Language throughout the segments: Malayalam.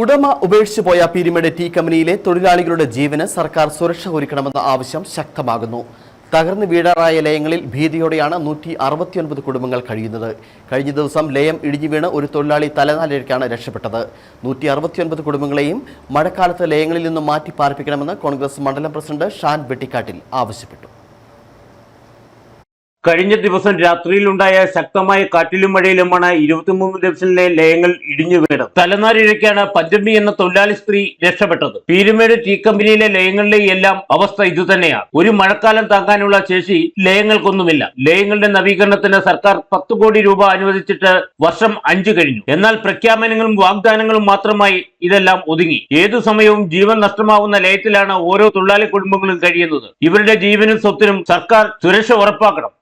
ഉടമ ഉപേക്ഷിച്ചു പോയ പീരിമേട് ടീ കമ്പനിയിലെ തൊഴിലാളികളുടെ ജീവന് സർക്കാർ സുരക്ഷ ഒരുക്കണമെന്ന ആവശ്യം ശക്തമാകുന്നു. തകർന്ന് വീടാറായ ലയങ്ങളിൽ ഭീതിയോടെയാണ് നൂറ്റി അറുപത്തിയൊൻപത് കുടുംബങ്ങൾ കഴിയുന്നത്. കഴിഞ്ഞ ദിവസം ലയം ഇടിഞ്ഞു വീണ് ഒരു തൊഴിലാളി തലനാലേക്കാണ് രക്ഷപ്പെട്ടത്. നൂറ്റി അറുപത്തിയൊൻപത് കുടുംബങ്ങളെയും മഴക്കാലത്ത് ലയങ്ങളിൽ നിന്നും മാറ്റി പാർപ്പിക്കണമെന്ന് കോൺഗ്രസ് മണ്ഡലം പ്രസിഡന്റ് ഷാൻ വെട്ടിക്കാട്ടിൽ ആവശ്യപ്പെട്ടു. കഴിഞ്ഞ ദിവസം രാത്രിയിലുണ്ടായ ശക്തമായ കാറ്റിലും മഴയിലുമാണ് ഇരുപത്തിമൂന്ന് ഡിവിഷനിലെ ലയങ്ങൾ ഇടിഞ്ഞു വീണത്. തലനാരിഴയ്ക്കാണ് പഞ്ചമി എന്ന തൊഴിലാളി സ്ത്രീ രക്ഷപ്പെട്ടത്. പീരുമേട് ടീ കമ്പനിയിലെ ലയങ്ങളിലെ എല്ലാം അവസ്ഥ ഇതുതന്നെയാണ്. ഒരു മഴക്കാലം താങ്ങാനുള്ള ശേഷി ലയങ്ങൾക്കൊന്നുമില്ല. ലയങ്ങളുടെ നവീകരണത്തിന് സർക്കാർ പത്ത് കോടി രൂപ അനുവദിച്ചിട്ട് വർഷം അഞ്ചു കഴിഞ്ഞു. എന്നാൽ പ്രഖ്യാപനങ്ങളും വാഗ്ദാനങ്ങളും മാത്രമായി ഇതെല്ലാം ഒതുങ്ങി. ഏതു സമയവും ജീവൻ നഷ്ടമാവുന്ന ലയത്തിലാണ് ഓരോ തൊഴിലാളി കുടുംബങ്ങളും കഴിയുന്നത്. ഇവരുടെ ജീവനും സ്വത്തിനും സർക്കാർ സുരക്ഷ ഉറപ്പാക്കണം.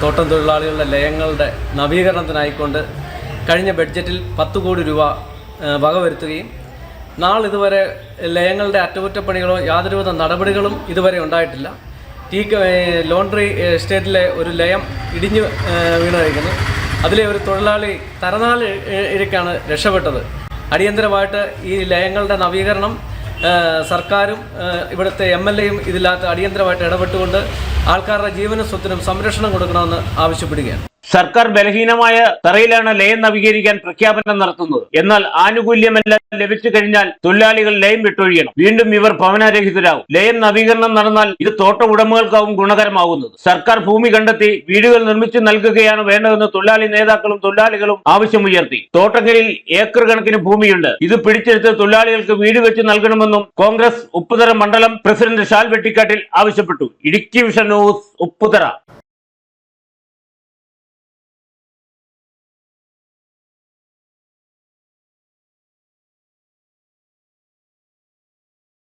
തോട്ടം തൊഴിലാളികളുടെ ലയങ്ങളുടെ നവീകരണത്തിനായിക്കൊണ്ട് കഴിഞ്ഞ ബഡ്ജറ്റിൽ പത്ത് കോടി രൂപ വകവരുത്തുകയും നാളിതുവരെ ലയങ്ങളുടെ അറ്റകുറ്റപ്പണികളോ യാതൊരുവിധ നടപടികളും ഇതുവരെ ഉണ്ടായിട്ടില്ല. ടീ ലോണ്ടറി എസ്റ്റേറ്റിലെ ഒരു ലയം ഇടിഞ്ഞു ഏഹ്, വീണ് കഴിക്കുന്നു അതിലെ ഒരു തൊഴിലാളി തരനാൾ ഇഴക്കാണ് രക്ഷപ്പെട്ടത്. അടിയന്തരമായിട്ട് ഈ ലയങ്ങളുടെ നവീകരണം സർക്കാരും ഇവിടുത്തെ എം എൽ എയും ഇതില്ലാത്ത അടിയന്തരമായിട്ട് ഇടപെട്ടുകൊണ്ട് ആൾക്കാരുടെ ജീവനും സ്വത്തിനും സംരക്ഷണം കൊടുക്കണമെന്ന് ആവശ്യപ്പെടുകയാണ്. സർക്കാർ ബലഹീനമായ തറയിലാണ് ലയം നവീകരിക്കാൻ പ്രഖ്യാപനം നടത്തുന്നത്. എന്നാൽ ആനുകൂല്യമെല്ലാം ലഭിച്ചു കഴിഞ്ഞാൽ തൊഴിലാളികൾ ലയം വിട്ടൊഴിയണം. വീണ്ടും ഇവർ ഭവനരഹിതരാകും. ലയം നവീകരണം നടന്നാൽ ഇത് തോട്ട ഉടമകൾക്കാവും ഗുണകരമാകുന്നത്. സർക്കാർ ഭൂമി കണ്ടെത്തി വീടുകൾ നിർമ്മിച്ചു നൽകുകയാണ് വേണ്ടതെന്ന് തൊഴിലാളി നേതാക്കളും തൊഴിലാളികളും ആവശ്യമുയർത്തി. തോട്ടങ്ങളിൽ ഏക്കർ കണക്കിന് ഭൂമിയുണ്ട്. ഇത് പിടിച്ചെടുത്ത് തൊഴിലാളികൾക്ക് വീട് വെച്ച് നൽകണമെന്നും കോൺഗ്രസ് ഉപ്പുതറ മണ്ഡലം പ്രസിഡന്റ് ഷാൽ വെട്ടിക്കാട്ടിൽ ആവശ്യപ്പെട്ടു. Idukki Vision News Upputhara.